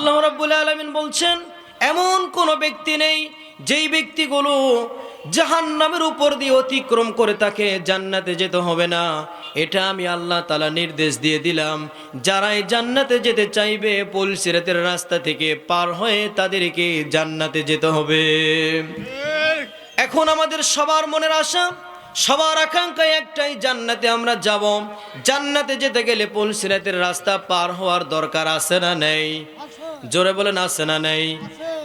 আল্লাহ রাব্বুল আলামিন বলছেন, এমন কোন ব্যক্তি নেই যেই ব্যক্তিগুলো জাহান্নামের উপর দিয়ে অতিক্রম করে তাকে জান্নাতে যেতে হবে না। এটা আমি আল্লাহ তালা নির্দেশ দিয়ে দিলাম। যারাই জান্নাতে যেতে চাইবে পুলসিরাতের রাস্তা থেকে পার হয়ে তাদেরকে জান্নাতে যেতে হবে। এখন আমাদের সবার মনের আশা, সবার আকাঙ্ক্ষা একটাই, জান্নাতে আমরা যাব। জান্নাতে যেতে গেলে পুলসিরাতের রাস্তা পার হওয়ার দরকার আছে না নেই? জোরে বলেন, আছে না নেই?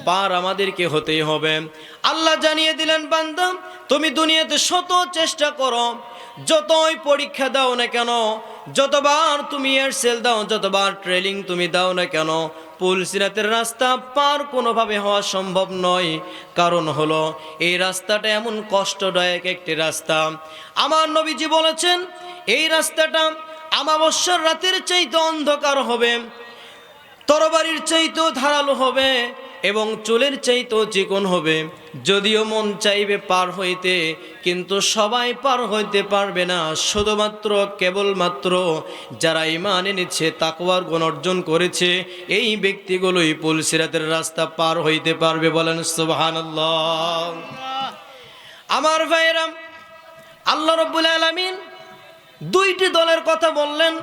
পার আমাদেরকে হতেই হবে। আল্লাহ জানিয়ে দিলেন, বান্দা, তুমি দুনিয়াতে শত চেষ্টা করো। যতই পরীক্ষা দাও না কেন, যতবার তুমি এয়ারসেল দাও, যতবার ট্রেনিং তুমি দাও না কেন, পুল সিরাতের রাস্তা পার কোনোভাবে হওয়া সম্ভব নয়। কারণ হলো, এই রাস্তাটা এমন কষ্টদায়ক একটি রাস্তা। আমার নবীজি বলেছেন, এই রাস্তাটা আমাবস্যার রাতের চাইতে অন্ধকার হবে। তরবারির চাইতেও ধারালো হবে এবং চুলের চাইতেও চিকন হবে। যদিও মন চাইবে পার হইতে, কিন্তু সবাই পার হইতে পারবে না। শুধুমাত্র, কেবলমাত্র যারা ইমান এনেছে, তাকওয়ার গুণ অর্জন করেছে, এই ব্যক্তিগুলোই পুলসিরাতের রাস্তা পার হইতে পারবে বলেন সুবহানাল্লাহ। আমার ভাইরাম আল্লাহ রব্বুল আলামিন দুইটি দলের কথা বললেন।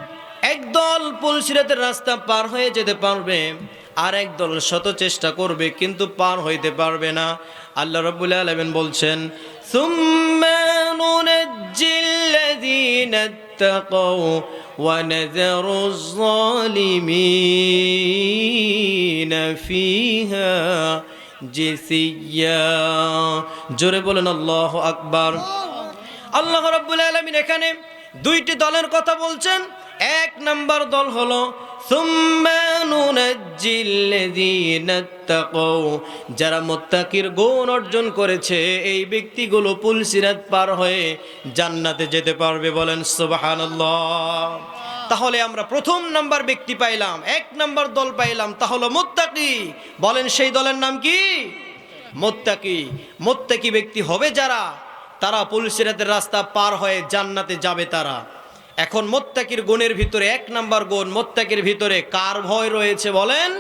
একদল পুলসিরাতের রাস্তা পার হয়ে যেতে পারবে আর একদল শত চেষ্টা করবে, কিন্তু পার হইতে পারবে না। আল্লাহ রবুল আলমেন বলছেন জোরে বলেন আল্লাহ আকবার আল্লাহ রবুল আলমিন এখানে দুইটি দলের কথা বলছেন এক নম্বর দল হলো যারা মুত্তাকির গুণ অর্জন করেছে, এই ব্যক্তিগুলো পুলসিরাত পার হয়ে জান্নাতে যেতে পারবে বলেন সুবহানাল্লাহ। তাহলে আমরা প্রথম নাম্বার ব্যক্তি পাইলাম, এক নাম্বার দল পাইলাম তাহলে মোত্তাকি। বলেন সেই দলের নাম কি? মোত্তাকি। মোত্তাকি ব্যক্তি হবে যারা, তারা পুলসিরাতের রাস্তা পার হয়ে জান্নাতে যাবে তারা। এখন মোত্তাকির গুণের ভিতরে এক নাম্বার গুণ মোত্তাকির ভিতরে কার ভয় রয়েছে বলেন?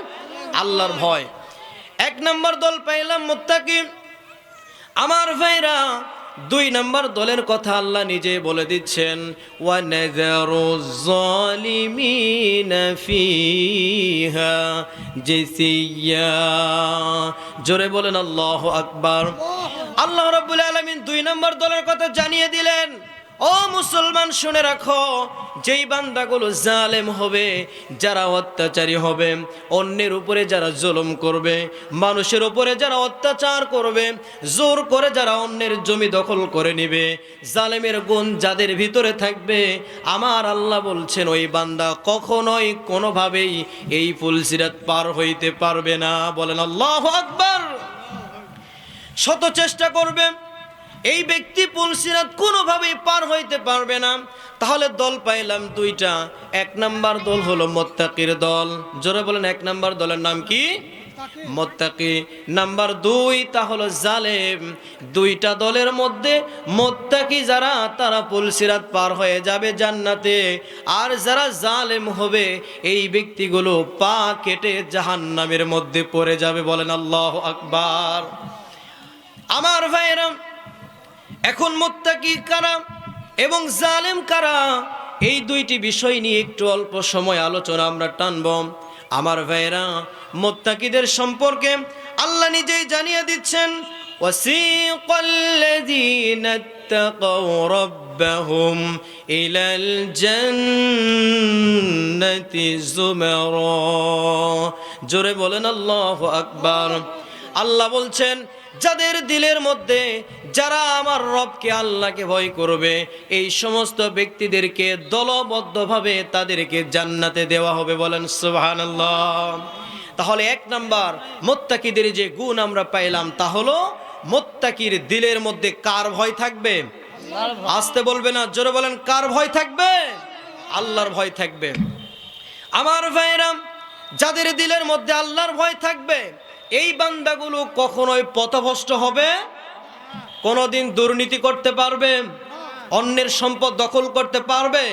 আল্লাহর ভয়। এক নাম্বার দল পাইলাম মোত্তাকি। আমার ভাইরা দুই নাম্বার দলের কথা আল্লাহ নিজে বলে দিচ্ছেন ওয়ানাযারু যালিমিনা ফিহা জিসিয়া জোরে বলেন আল্লাহু আকবার। আল্লাহ রাব্বুল আলামিন দুই নাম্বার দলের কথা জানিয়ে দিলেন ও মুসলমান, শুনে রাখো, যেই বান্দাগুলো জালেম হবে, যারা অত্যাচারী হবে, অন্যের উপরে যারা জুলুম করবে, মানুষের উপরে যারা অত্যাচার করবে, জোর করে যারা অন্যের জমি দখল করে নিবে, জালেমের গুণ যাদের ভিতরে থাকবে, আমার আল্লাহ বলছেন, ওই বান্দা কখনোই কোনোভাবেই এই ফুলসিরাত পার হইতে পারবে না। বলেন, আল্লাহ আকবার। শত চেষ্টা করবে এই ব্যক্তি পুলসিরাত কোনোভাবেই পার হইতে পারবে না। তাহলে দল পাইলাম দুইটা। এক নাম্বার দল হলো মোত্তাকির দল। জোরে বলেন, এক নাম্বার দলের নাম কি? মোত্তাকি। নাম্বার দুই, তা হলো জালেম। দুইটা দলের মধ্যে মোত্তাকি যারা, তারা পুলসিরাত পার হয়ে যাবে জান্নাতে। আর যারা জালেম হবে, এই ব্যক্তিগুলো পা কেটে জাহান্নামের মধ্যে পড়ে যাবে বলেন আল্লাহ আকবার। আমার ভাইয়েরাম এখন মোত্তাকি কারা এবং জালেম কারা এই দুইটি বিষয় নিয়ে একটু অল্প সময় আলোচনা আমরা টানব আমার ভাইয়েরা মোত্তাকিদের সম্পর্কে আল্লাহ নিজেই জানিয়ে দিচ্ছেন وسيق الذين اتقوا ربهم إلى الجنة زمرا জোরে বলেন আল্লাহ আকবার আল্লাহ বলছেন যাদের দিলের মধ্যে যারা আমার রবকে আল্লাহকে ভয় করবে, এই সমস্ত ব্যক্তিদেরকে দলবদ্ধভাবে তাদেরকে জান্নাতে দেওয়া হবে বলেন সুবহানাল্লাহ। তাহলে এক নাম্বার মোত্তাকিদের যে গুণ আমরা পাইলাম তা হলো মোত্তাকির দিলের মধ্যে কার ভয় থাকবে? আসতে বলবে না, জোরে বলেন, কার ভয় থাকবে? আল্লাহর ভয় থাকবে। আমার ভাইরাম যাদের দিলের মধ্যে আল্লাহর ভয় থাকবে এই বান্দাগুলো কখনোই পথভ্রষ্ট হবে, কোনোদিন দুর্নীতি করতে পারবে, অন্যের সম্পদ দখল করতে পারবে,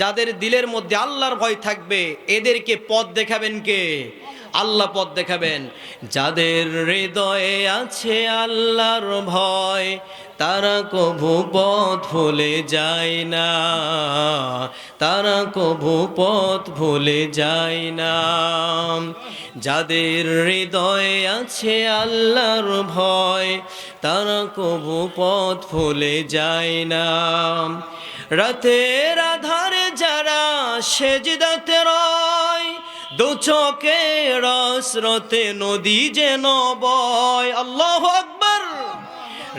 যাদের দিলের মধ্যে আল্লাহর ভয় থাকবে, এদেরকে পথ দেখাবেন কে? আল্লাহ পথ দেখাবেন। যাদের হৃদয়ে আছে আল্লাহর ভয় তারা কভু পথ ভুলে যায় না। তারা কভু পথ ভুলে যায় না। যাদের হৃদয়ে আছে আল্লাহর ভয়, তারা কভু পথ ভুলে যায় না। রাতের আধারে যারা সেজদাতে রয়, দু চোখে রসরতে নদী যেন বয়। আল্লাহ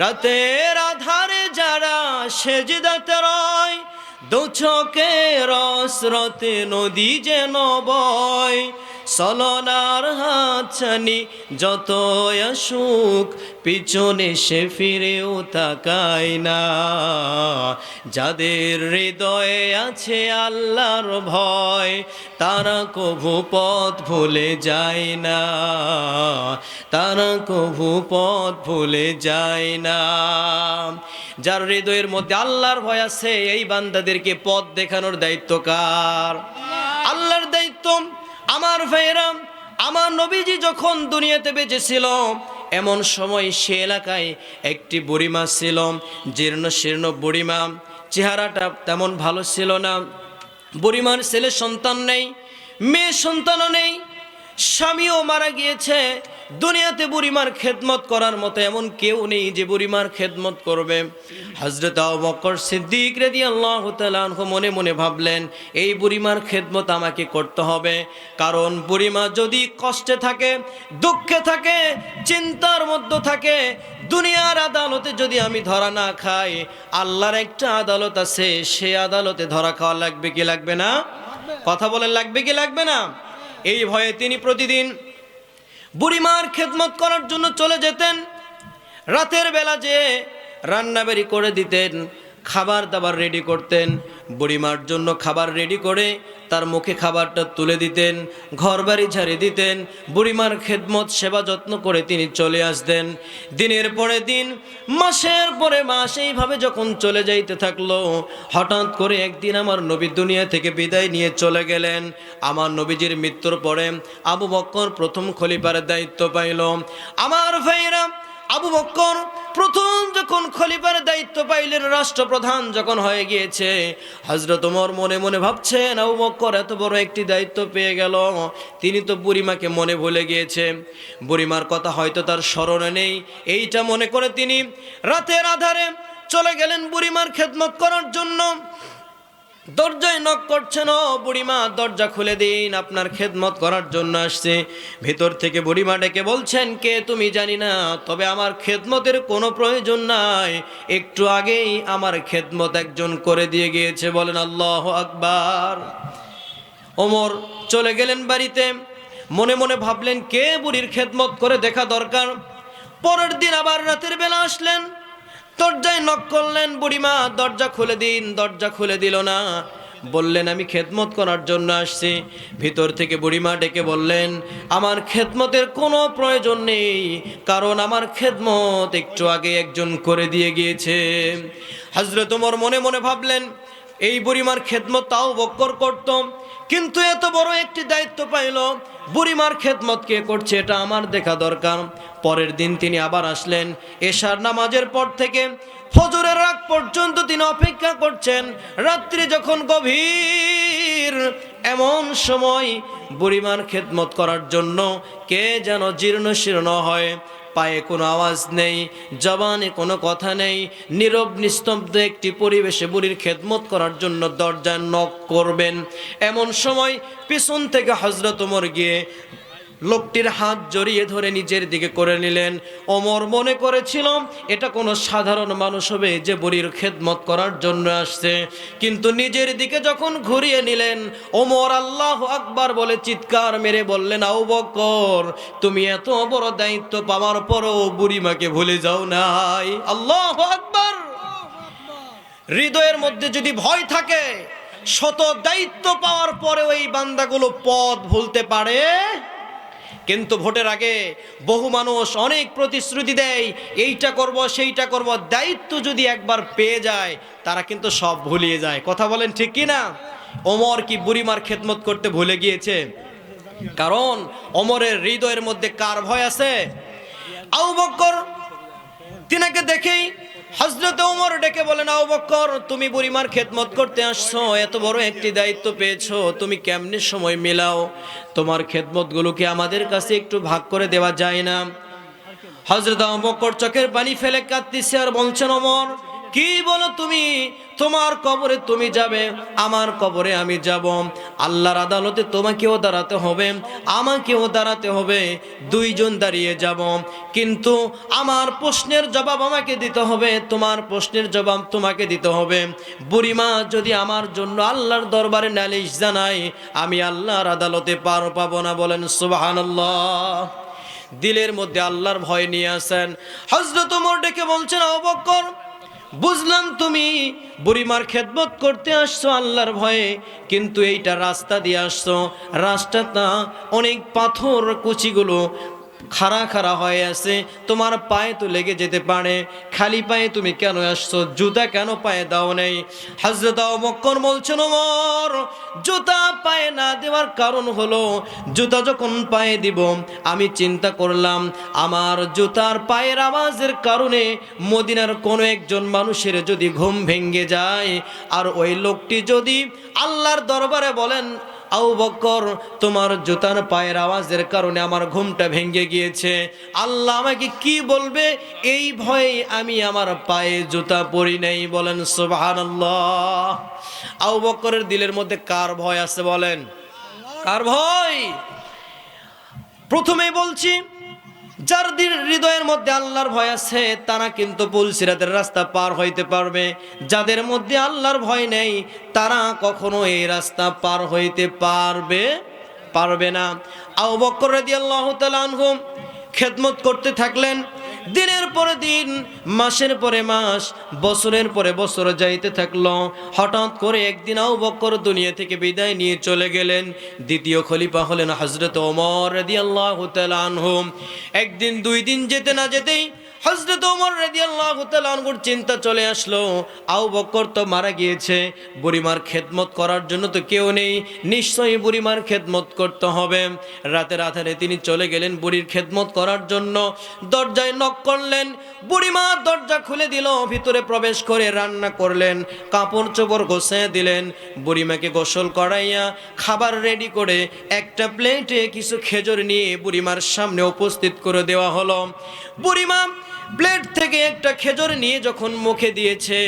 রাতের আধারে যারা সেজদাতে রয় দু চোখে রসরতে নদী যেন বয়। সলনার হাতছানি যত আসুক, পিছনে সে ফিরেও তাকায় না। যাদের হৃদয়ে আছে আল্লাহর ভয়, তারা কভু পথ ভুলে যায় না। তারা কভু পথ ভুলে যায় না। যার হৃদয়ের মধ্যে আল্লাহর ভয় আছে, এই বান্দাদেরকে পথ দেখানোর দায়িত্ব কার? আল্লাহর দায়িত্ব আমার ভাইরাম আমার নবীজি যখন দুনিয়াতে বেঁচেছিল, এমন সময় সে এলাকায় একটি বুড়িমা ছিল, জীর্ণ শীর্ণ বুড়িমা, চেহারাটা তেমন ভালো ছিল না। বুড়িমার ছেলে সন্তান নেই, মেয়ে সন্তানও নেই, স্বামীও মারা গিয়েছে দুনিয়াতে বুড়িমার খেদমত করার মতো এমন কেউ নেই যে বুড়িমার খেদমত করবে। হজরত বকর সিদ্দিক রেদি আল্লাহ মনে মনে ভাবলেন এই বুড়িমার খেদমত আমাকে করতে হবে। কারণ বুড়িমা যদি কষ্টে থাকে দুঃখে থাকে চিন্তার মধ্যে থাকে দুনিয়ার আদালতে যদি আমি ধরা না খাই আল্লাহর একটা আদালত আছে সে আদালতে ধরা খাওয়া লাগবে কি লাগবে না? কথা বলে লাগবে কি লাগবে না? এই ভয়ে তিনি প্রতিদিন বুড়িমার খেদমত করার জন্য চলে যেতেন। রাতের বেলা যে রান্নাবাড়ি করে দিতেন, খাবার দাবার রেডি করতেন বুড়িমার জন্য খাবার রেডি করে তার মুখে খাবারটা তুলে দিতেন ঘর বাড়ি ঝাড়ি দিতেন, বুড়িমার খেদমত, সেবা যত্ন করে তিনি চলে আসতেন। দিনের পরে দিন, মাসের পরে মাস এইভাবে যখন চলে যাইতে থাকল, হঠাৎ করে একদিন আমার নবী দুনিয়া থেকে বিদায় নিয়ে চলে গেলেন। আমার নবীজির মৃত্যুর পরে আবু বক্কর প্রথম খলিফার দায়িত্ব পাইল। আমার ভাইরা আবু বক্কর প্রথম যখন খলিফার দায়িত্ব পাইলেন রাষ্ট্রপ্রধান যখন হয়ে গিয়েছে হজরত ওমর মনে মনে ভাবছেন, আবু বকর এত বড় একটি দায়িত্ব পেয়ে গেল। তিনি তো বুড়িমাকে মনে ভুলে গিয়েছে। বুড়িমার কথা হয়তো তার স্মরণে নেই। এইটা মনে করে তিনি রাতের আধারে চলে গেলেন বুড়িমার খেদমত করার জন্য। দরজায় নক করছেন ও বুড়িমা, দরজা খুলে দিন, আপনার খেদমত করার জন্য আসছে। ভেতর থেকে বুড়িমা ডেকে বলছেন, কে তুমি জানি না, তবে আমার খেদমতের কোনো প্রয়োজন নাই। একটু আগেই আমার খেদমত একজন করে দিয়ে গিয়েছে। বলেন, আল্লাহ আকবার। ওমর চলে গেলেন বাড়িতে। মনে মনে ভাবলেন, কে বুড়ির খেদমত করে দেখা দরকার? পরের দিন আবার রাতের বেলা আসলেন। দরজায় নক করলেন, বুড়িমা, দরজা খুলে দিন, দরজা খুলে দিল না। বললেন, আমি খেদমত করার জন্য আসছি। ভিতর থেকে বুড়িমা ডেকে বললেন, আমার খেদমতের কোনো প্রয়োজন নেই, কারণ আমার খেদমত একটু আগে একজন করে দিয়ে গিয়েছে। হাজরত ওমর মনে মনে ভাবলেন, এই বুড়িমার খেদমত তাও বক্কর করত। কিন্তু এত বড় একটি দায়িত্ব পাইল, বুড়িমার খেদমত কে করছে এটা আমার দেখা দরকার। পরের দিন তিনি আবার আসলেন, এশার নামাজের পর থেকে ফজরের রাত পর্যন্ত তিনি অপেক্ষা করছেন, রাত্রি যখন গভীর, এমন সময় বুড়িমার খেদমত করার জন্য কে যেন জীর্ণ শীর্ণ হয়। পায়ে কোনো আওয়াজ নেই, জবানে কোনো কথা নেই, নীরব নিস্তব্ধ একটি পরিবেশে বুড়ির খেদমত করার জন্য দরজা নক করবেন। এমন সময় পিছন থেকে হজরত ওমর গিয়ে লোকটির হাত জড়িয়ে ধরে নিজের দিকে করে নিলেন। ওমর মনে করেছিল, এটা কোনো সাধারণ মানুষ হবে যে বুড়ির খেদমত করার জন্য আসছে। কিন্তু নিজের দিকে যখন ঘুরিয়ে নিলেন, ওমর আল্লাহ আকবার বলে চিৎকার মেরে বললেন আউ বকর, তুমি এত বড় দায়িত্ব পাওয়ার পরও বুড়িমাকে ভুলে যাও নাই। আল্লাহ আকবার! হৃদয়ের মধ্যে যদি ভয় থাকে, শত দায়িত্ব পাওয়ার পরেও এই বান্দাগুলো পথ ভুলতে পারে। কিন্তু ভোটের আগে বহু মানুষ অনেক প্রতিশ্রুতি দেয়, এইটা করব, সেইটা করব, দায়িত্ব যদি একবার পেয়ে যায়, তারা কিন্তু সব ভুলিয়ে যায়। কথা বলেন ঠিক কি না? ওমর কি বুড়িমার খেদমত করতে ভুলে গিয়েছে? কারণ অমরের হৃদয়ের মধ্যে কার ভয় আছে? আউ বক্কর, তিনাকে দেখেই হজরত ওমর ডেকে বলেন আউ বক্কর, তুমি বুড়িমার খেদমত করতে আসছো, এত বড় একটি দায়িত্ব পেয়েছ, তুমি কেমনে সময় মিলাও? তোমার খেদমতগুলোকে আমাদের কাছে একটু ভাগ করে দেওয়া যায় না। হজরত আবু চোখের পানি ফেলে কাঁদতেছে আর বলছেন, ওমর কি বলো তুমি? তোমার কবরে তুমি যাবে, আমার কবরে আমি যাব। আল্লাহর আদালতে তোমাকেও দাঁড়াতে হবে, আমাকেও দাঁড়াতে হবে, দুইজন দাঁড়িয়ে যাব। কিন্তু আমার প্রশ্নের জবাব আমাকে দিতে হবে, তোমার প্রশ্নের জবাব তোমাকে দিতে হবে। বুড়িমা, যদি আমার জন্য আল্লাহর দরবারে নালিশ জানাই, আমি আল্লাহর আদালতে পার পাবো না বলেন সুবহানাল্লাহ। দিলের মধ্যে আল্লাহর ভয় নিয়ে আসেন। হজরত ওমর ডেকে বলছেন অবক্কর বুঝলাম তুমি বুড়িমার খেদমত করতে আসছো আল্লাহর ভয়ে, কিন্তু এইটা রাস্তা দিয়ে আসছো। রাস্তাটা অনেক পাথর কুচিগুলো খাড়া খাড়া হয়ে আছে, তোমার পায়ে তো লেগে যেতে পারে। খালি পায়ে তুমি কেন আসছো? জুতা কেন পায়ে দাও নেই? হাজরত মক্কর বলছেন, ওমর, জুতা পায়ে না দেওয়ার কারণ হলো, জুতা যখন পায়ে দিব, আমি চিন্তা করলাম, আমার জুতার পায়ের আওয়াজের কারণে মদিনার কোনো একজন মানুষের যদি ঘুম ভেঙে যায়, আর ওই লোকটি যদি আল্লাহর দরবারে বলেন আউ বকর তোমার জুতার পায়ের আওয়াজের কারণে আমার ঘুমটা ভেঙে গিয়েছে। আল্লাহ আমাকে কি বলবে? এই ভয়ে আমি আমার পায়ে জুতা পরি নাই, বলেন সুবাহান আউ বকরের দিলের মধ্যে কার ভয় আছে বলেন? কার ভয়? প্রথমেই বলছি যার হৃদয়ের মধ্যে আল্লাহর ভয় আছে, তারা কিন্তু পুলসিরাতের রাস্তা পার হইতে পারবে। যাদের মধ্যে আল্লাহর ভয় নেই, তারা কখনো এই রাস্তা পার হইতে পারবে পারবে না। আউ বকর রাদিয়াল্লাহু আল্লাহ আনহু খেদমত করতে থাকলেন। দিনের পরে দিন, মাসের পরে মাস, বছরের পরে বছর যাইতে থাকল। হঠাৎ করে একদিন আউ বকর দুনিয়া থেকে বিদায় নিয়ে চলে গেলেন। দ্বিতীয় খলিফা হলেন হজরত ওমর রাদিয়াল্লাহু তাআলা আনহু। একদিন, দুই দিন যেতে না যেতেই হজরত ওমর রাদিয়াল্লাহু তাআলা আনহুর চিন্তা চলে আসলো। আবু বকর তো মারা গিয়েছে। বুড়িমার খেদমত করার জন্য তো কেউ নেই। নিশ্চয়ই বুড়িমার খেদমত করতে হবে। রাতের আধারে তিনি চলে গেলেন বুড়ির খেদমত করার জন্য। দরজায় নক করলেন। বুড়িমা দরজা খুলে দিল, ভিতরে প্রবেশ করে রান্না করলেন, কাপড় চোপড় গোছায় দিলেন। বুড়িমাকে গোসল করাইয়া খাবার রেডি করে একটা প্লেটে কিছু খেজুর নিয়ে বুড়িমার সামনে উপস্থিত করে দেওয়া হলো। বুড়িমা প্লেট থেকে একটা খেজুর নিয়ে যখন মুখে দিয়েছে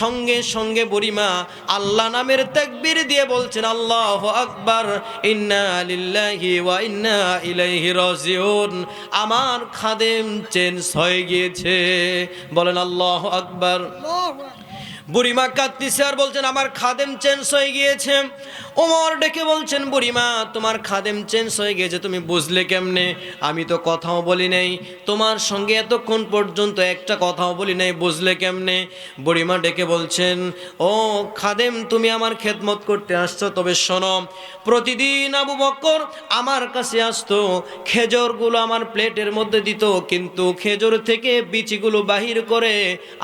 সঙ্গে সঙ্গে বুড়িমা আল্লাহ নামের তাকবীর দিয়ে বলছেন আল্লাহ আকবার ইন্না লিল্লাহি ওয়া ইন্না ইলাইহি রাজিউন। আমার খাদেম চেঞ্জ হয়ে গিয়েছে। বলেন আল্লাহ আকবার। বুড়িমা কাঁদতেছে আর বলছেন আমার খাদেম চেঞ্জ হয়ে গিয়েছে। ওমর ডেকে বলছেন বুড়িমা তোমার খাদেম চেঞ্জ হয়ে গেছে, তুমি বুঝলে কেমনে? আমি তো কথাও বলি নাই। তোমার সঙ্গে এতক্ষণ পর্যন্ত একটা কথাও বলি নাই, বুঝলে কেমনে? বুড়িমা ডেকে বলছেন, ও খাদেম, তুমি আমার খেদমত করতে আসছো, তবে শোনো, প্রতিদিন আবু বক্কর আমার কাছে আসতো, খেজুরগুলো আমার প্লেটের মধ্যে দিত, কিন্তু খেজুর থেকে বিচিগুলো বাহির করে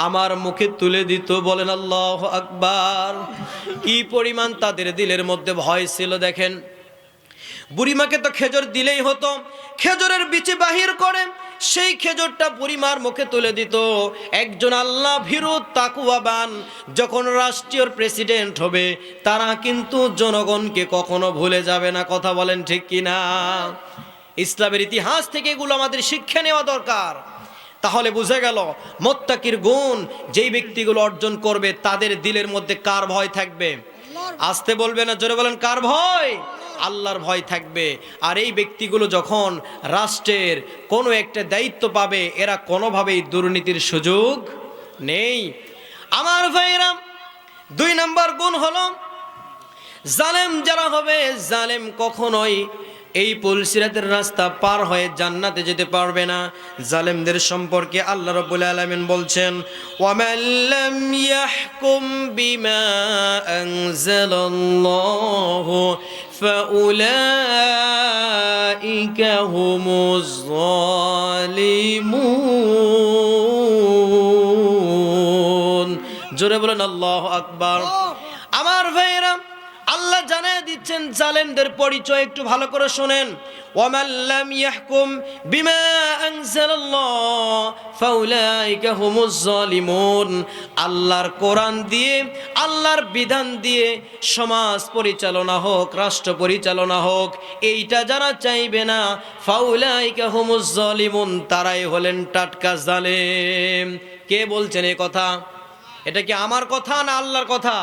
আমার মুখে তুলে দিত। বলেন আল্লাহ আকবার। কি পরিমাণ তাদের দিলের মধ্যে ভয় ছিল, দেখেন। বুড়িমাকে তো খেজুর দিলেই হতো। খেজুরের বিচি বাহির করে সেই খেজুরটা বুড়িমার মুখে তুলে দিত। একজন আল্লাহ ভীরু তাকুয়াবান যখন রাষ্ট্রীয় প্রেসিডেন্ট হবে, তারা কিন্তু জনগণকে কখনো ভুলে যাবে না, কথা বলেন ঠিক কিনা? ইসলামের ইতিহাস থেকে এগুলো আমাদের শিক্ষা নেওয়া দরকার। তাহলে বুঝে গেল, মোত্তাকির গুণ যেই ব্যক্তিগুলো অর্জন করবে, তাদের দিলের মধ্যে কার ভয় থাকবে? আসতে বলবে না, জোরে বলেন, কার ভয়? আল্লাহর ভয় থাকবে। আর এই ব্যক্তিগুলো যখন রাষ্ট্রের কোনো একটা দায়িত্ব পাবে, এরা কোনোভাবেই দুর্নীতির সুযোগ নেই। আমার ভাইরাম দুই নম্বর গুণ হলো, জালেম যারা হবে, জালেম কখনোই এই পুলসিরাতের রাস্তা পার হয়ে জান্নাতে যেতে পারবে না। জালেমদের সম্পর্কে আল্লাহ রাব্বুল আলামিন বলছেন জোরে বলেন, আল্লাহু আকবার। আল্লাহ জানিয়ে দিচ্ছেন, জালেমদের পরিচয় একটু ভালো করে শোনেন। ওয়ামান লাম ইয়াহকুম বিমা আনজালাল্লাহ, ফাউলাইকা হুমুজ জালিমুন। আল্লাহর কোরআন দিয়ে, আল্লাহর বিধান দিয়ে সমাজ পরিচালনা হোক, রাষ্ট্র পরিচালনা হোক, এইটা যারা চাইবে না, ফাউলাইকা হুমুজ জালিমুন, তারাই হলেন টাটকা জালেম। কে বলছেন এই কথা? এটা কি আমার কথা না আল্লাহর কথা?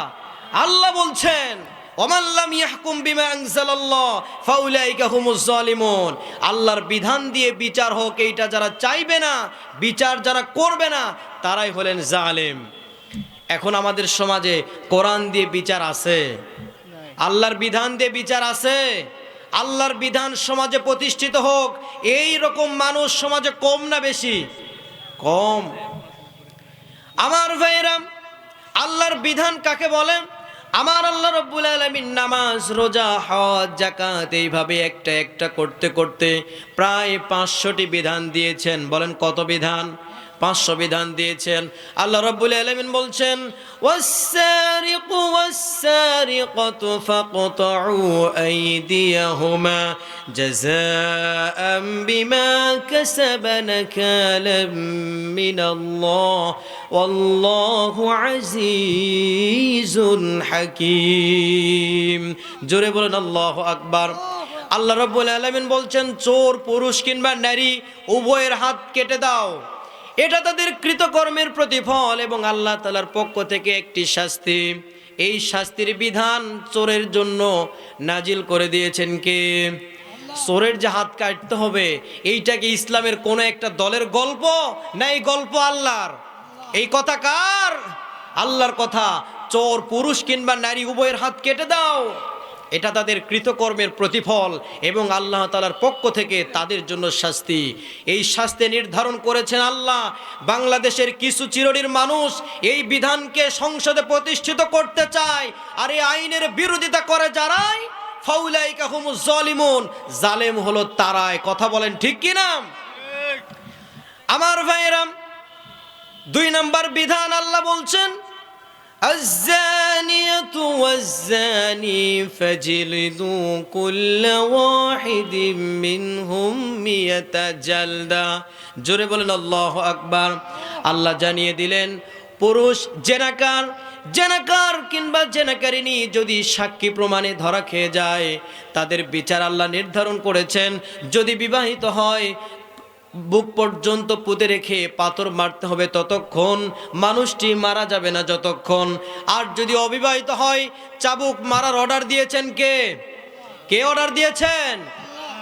আল্লাহ বলছেন ওমাল্লাম ইয়াহকুম বিমা আনজালাল্লাহ, ফাউলাইকা হুমুজ জালিমুন। আল্লাহর বিধান দিয়ে বিচার হোক, এইটা যারা চাইবে না, বিচার যারা করবে না, তারাই হলেন জালেম। এখন আমাদের সমাজে কোরআন দিয়ে বিচার আছে। আল্লাহর বিধান দিয়ে বিচার আছে। আল্লাহর বিধান সমাজে প্রতিষ্ঠিত হোক, এই রকম মানুষ সমাজে কম না বেশি? কম। আমার ভাইরাম আল্লাহর বিধান কাকে বলে? আমার আল্লাহ রব্বুল আলমিন নামাজ, রোজা, হজ জাকাত এইভাবে একটা একটা করতে করতে প্রায় পাঁচশোটি বিধান দিয়েছেন। বলেন কত বিধান? পাঁচশো বিধান দিয়েছেন আল্লাহ রব্বুল আলমিন বলছেন والسارق والسارقة فاقطعوا أيديهما جزاء بما كسب نكالا من الله والله عزيز حكيم জোরে বলেন আল্লাহ আকবার আল্লাহ রব্বুল আলমিন বলছেন চোর পুরুষ কিংবা নারী উভয়ের হাত কেটে দাও এটা তাদের কৃতকর্মের প্রতিফল এবং আল্লাহ তালার পক্ষ থেকে একটি শাস্তি। এই শাস্তির বিধান চোরের জন্য নাজিল করে দিয়েছেন কে? চোরের যে হাত কাটতে হবে, এইটা কি ইসলামের কোনো একটা দলের গল্প না এই গল্প আল্লাহর? এই কথা কার? আল্লাহর কথা, চোর, পুরুষ কিংবা নারী, উভয়ের হাত কেটে দাও। এটা তাদের কৃতকর্মের প্রতিফল এবং আল্লাহ তালার পক্ষ থেকে তাদের জন্য শাস্তি। এই শাস্তি নির্ধারণ করেছেন আল্লাহ। বাংলাদেশের কিছু চিরড়ির মানুষ এই বিধানকে সংসদে প্রতিষ্ঠিত করতে চায়। আর এই আইনের বিরোধিতা করে যারাই ফাউলাইকা হুমুজ জলিমুন। জালেম হলো তারাই। কথা বলেন ঠিক কি না? আমার ভাইয়েরাম দুই নাম্বার বিধান আল্লাহ বলছেন الزانية والزاني فاجلدوا كل واحد منهم مئة جلدة জোরে বলেন আল্লাহ আকবার আল্লাহ জানিয়ে দিলেন পুরুষ জেনাকার জেনাকার কিংবা জেনাকারিনী যদি সাক্ষী প্রমাণে ধরা খেয়ে যায় তাদের বিচার আল্লাহ নির্ধারণ করেছেন যদি বিবাহিত হয় বুক পর্যন্ত পুঁতে রেখে পাথর মারতে হবে ততক্ষণ মানুষটি মারা যাবে না যতক্ষণ। আর যদি অবিবাহিত হয়, চাবুক মারার অর্ডার দিয়েছেন কে? কে অর্ডার দিয়েছেন?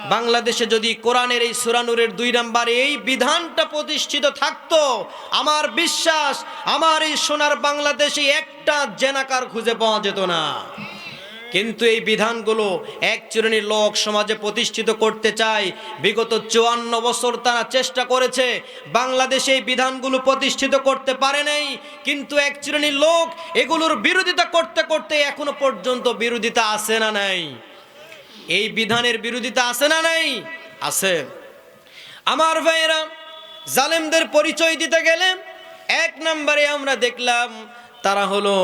বাংলাদেশে যদি কোরআনের এই সুরানুরের দুই নাম্বারে এই বিধানটা প্রতিষ্ঠিত থাকত, আমার বিশ্বাস, আমার এই সোনার বাংলাদেশে একটা জেনাকার খুঁজে পাওয়া যেত না। কিন্তু এই বিধানগুলো এক শ্রেণির লোক সমাজে প্রতিষ্ঠিত করতে চায়। বিগত চুয়ান্ন বছর তারা চেষ্টা করেছে। বাংলাদেশে এই বিধানগুলো প্রতিষ্ঠিত করতে পারে নাই। কিন্তু এক শ্রেণির লোক এগুলোর বিরোধিতা করতে করতে এখনও পর্যন্ত বিরোধিতা আছে না নাই। এই বিধানের বিরোধিতা আছে না নাই? আছে। আমার ভাইয়েরা, জালেমদের পরিচয় দিতে গেলে এক নম্বরে আমরা দেখলাম তারা হলো,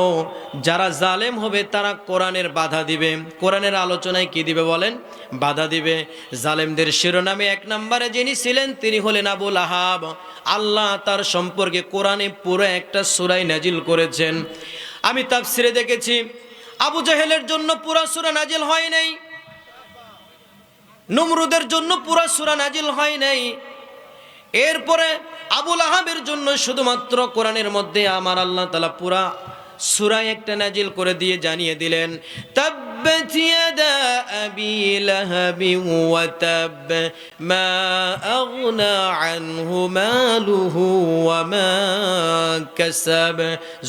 যারা জালেম হবে তারা কোরআনের বাধা দিবে। কোরআনের আলোচনায় কি দিবে বলেন? বাধা দিবে। জালেমদের শিরোনামে এক নম্বরে যিনি ছিলেন, তিনি হলেন আবুল আহাব আল্লাহ তার সম্পর্কে কোরআনে পুরো একটা সুরাই নাজিল করেছেন। আমি তাফসিরে দেখেছি, আবু জাহেলের জন্য পুরা সুরা নাজিল হয় নাই। নমরুদের জন্য পুরা সুরা নাজিল হয় নাই। এরপরে আবুল আহাবের জন্য শুধুমাত্র কোরআনের মধ্যে আমার আল্লাহ তালা পুরা সুরায় একটা নাজিল করে দিয়ে জানিয়ে দিলেন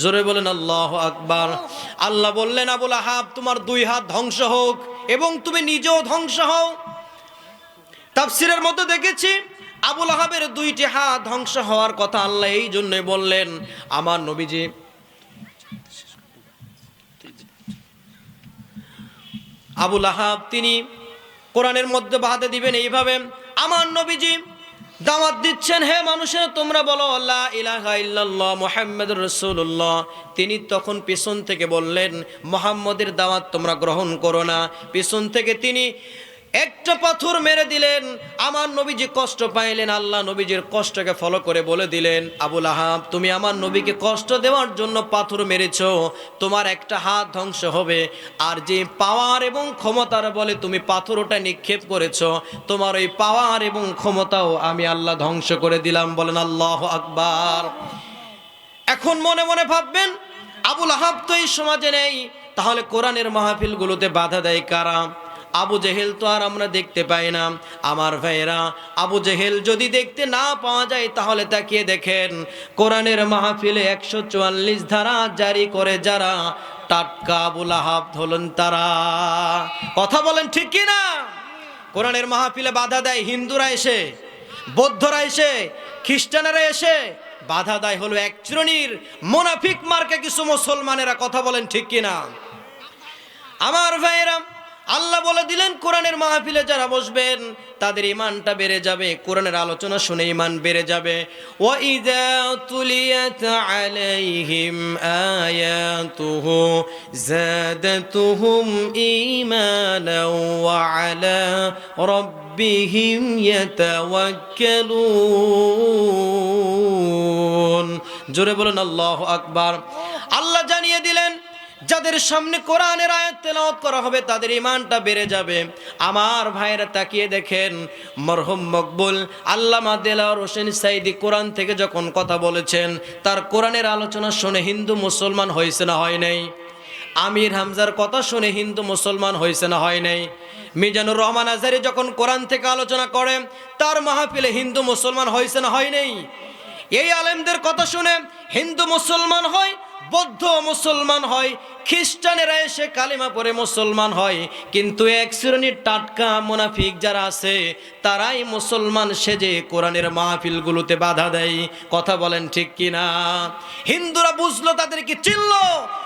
জোরে বলেন, আল্লাহু আকবার। আল্লাহ বললেন আবুল আহাব তোমার দুই হাত ধ্বংস হোক এবং তুমি নিজেও ধ্বংস হও। তাফসিরের মতো দেখেছি আবুল আহাবের দুইটি হাত ধ্বংস হওয়ার কথা আল্লাহ এই জন্যই বললেন, আমার নবীজি, আবুল আহাব তিনি কোরআনের মধ্যে বাহাতে দিবেন এইভাবে, আমার নবীজি দাওয়াত দিচ্ছেন, হে মানুষের, তোমরা বলো আল্লাহ ইলাহা ইল্লাল্লাহ মুহাম্মাদুর রাসূলুল্লাহ। তিনি তখন পিছন থেকে বললেন, মোহাম্মদের দাওয়াত তোমরা গ্রহণ করো না। পিছন থেকে তিনি একটা পাথর মেরে দিলেন, আমার নবীজি কষ্ট পাইলেন, আল্লাহ নবীজির কষ্টকে ফলো করে বলে দিলেন, আবুল আহাব, তুমি আমার নবীকে কষ্ট দেওয়ার জন্য পাথর মেরেছ, তোমার একটা হাত ধ্বংস হবে, আর যে পাওয়ার এবং ক্ষমতার বলে তুমি পাথরটা নিক্ষেপ করেছ, তোমার ওই পাওয়ার এবং ক্ষমতাও আমি আল্লাহ ধ্বংস করে দিলাম। বলেন, আল্লাহ আকবার। এখন মনে মনে ভাববেন, আবুল আহাব তো এই সমাজে নেই, তাহলে কোরআনের মাহফিলগুলোতে বাধা দেয় কারা? আবু জেহেল তো আর আমরা দেখতে পাই না। আমার ভাইয়েরা, আবু জেহেল যদি দেখতে না পাওয়া যায় তাহলে তাকিয়ে দেখেন, কোরআনের মাহফিলে একশো চুয়াল্লিশ ধারা জারি করে যারা, টাটকা আবুল আহাব হলেন তারা। কথা বলেন ঠিক কি না কোরআনের মাহফিলে বাধা দেয় হিন্দুরা এসে, বৌদ্ধরা এসে, খ্রিস্টানেরা এসে, বাধা দেয় হলো এক শ্রেণির মোনাফিক মার্কে কিছু মুসলমানেরা। কথা বলেন ঠিক কিনা? আমার ভাইয়েরা আল্লাহ বলে দিলেন, কোরআনের মাহফিলে যারা বসবেন, তাদের ইমানটা বেড়ে যাবে। কোরআনের আলোচনা শুনে ইমান বেড়ে যাবে। ও ইদা তুলিয়াত আলাইহিম আয়াতুহু, জাদাতুহুম ঈমানাও ওয়া আলা রাব্বিহিম ইয়াতাওয়াক্কালুন। জোরে বলুন, আল্লাহু আকবার। আল্লাহ যাদের সামনে কোরআনের আয়াত তেলাওয়াত করা হবে, তাদের ইমানটা বেড়ে যাবে। আমার ভাইয়েরা তাকিয়ে দেখেন, মরহম মকবুল আল্লামা দেলাওয়ার হোসেন সাইদি কোরআন থেকে যখন কথা বলেছেন, তার কোরআনের আলোচনা শুনে হিন্দু মুসলমান হয়েছে না হয় নাই? আমির হামজার কথা শুনে হিন্দু মুসলমান হয়েছে না হয় নাই? মিজানুর রহমান আজারি যখন কোরআন থেকে আলোচনা করে, তার মাহফিলে হিন্দু মুসলমান হয়েছে না হয় নাই? এই আলেমদের কথা শুনে হিন্দু মুসলমান হয় বৌদ্ধ মুসলমান হয়, খ্রিস্টানেরা এসে কালিমা পরে মুসলমান হয়। কিন্তু এক শ্রেণির টাটকা মুনাফিক যারা আছে, তারাই মুসলমান সেজে কোরআনের মাহফিলগুলোতে বাধা দেয়। কথা বলেন ঠিক কিনা? হিন্দুরা বুঝলো তাদেরকে চিনল,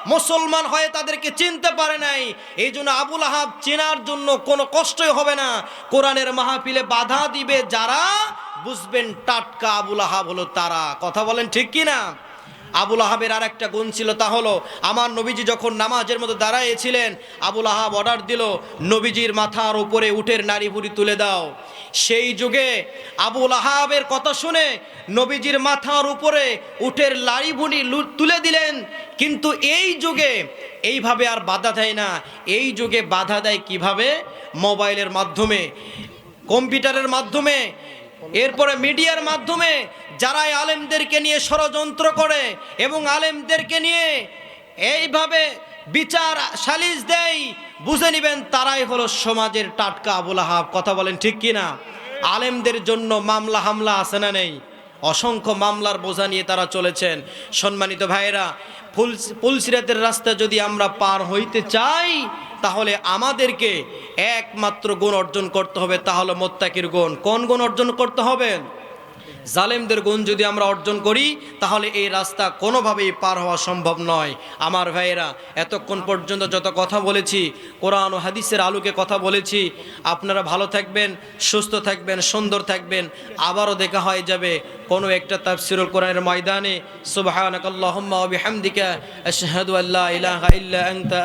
মুসলমান হয়ে তাদেরকে চিনতে পারে নাই। এই জন্য আবুল আহাব চেনার জন্য কোনো কষ্টই হবে না। কোরআনের মাহফিলে বাধা দিবে যারা, বুঝবেন টাটকা আবুল আহাব হলো তারা। কথা বলেন ঠিক কিনা? আবুল আহাবের আর একটা গুণ ছিল তা হলো, আমার নবীজি যখন নামাজের মতো দাঁড়াইয়েছিলেন, আবুল আহাব অর্ডার দিল, নবীজির মাথার উপরে উঠের নারী ভুড়ি তুলে দাও। সেই যুগে আবুল আহাবের কথা শুনে নবীজির মাথার উপরে উঠের লাড়ি ভুড়ি তুলে দিলেন। কিন্তু এই যুগে এইভাবে আর বাধা দেয় না। এই যুগে বাধা দেয় কীভাবে? মোবাইলের মাধ্যমে, কম্পিউটারের মাধ্যমে এরপরে মিডিয়ার মাধ্যমে যারা এই আলেমদেরকে নিয়ে ষড়যন্ত্র করে এবং আলেমদেরকে নিয়ে এইভাবে বিচার সালিশ দেয়, বুঝে নিবেন তারাই হলো সমাজের টাটকা আবুল আহাব। কথা বলেন ঠিক কিনা আলেমদের জন্য মামলা হামলা আছে না নেই? অসংখ্য মামলার বোঝা নিয়ে তারা চলেছেন। সম্মানিত ভাইয়েরা ফুল পুলসিরাতের রাস্তা যদি আমরা পার হইতে চাই তাহলে আমাদেরকে একমাত্র গুণ অর্জন করতে হবে তাহলে মোত্তাকির গুণ। কোন গুণ অর্জন করতে হবে? জালেমদের গুণ যদি আমরা অর্জন করি, তাহলে এই রাস্তা কোনোভাবেই পার হওয়া সম্ভব নয়। আমার ভাইয়েরা, এতক্ষণ পর্যন্ত যত কথা বলেছি, কোরআন ও হাদিসের আলোকে কথা বলেছি, আপনারা ভালো থাকবেন, সুস্থ থাকবেন, সুন্দর থাকবেন, আবারও দেখা হয়ে যাবে কোনো একটা তাফসিরুল কোরআনের ময়দানে। ওয়া বিহামদিকা, আশহাদু আল্লা ইলাহা ইল্লা আনতা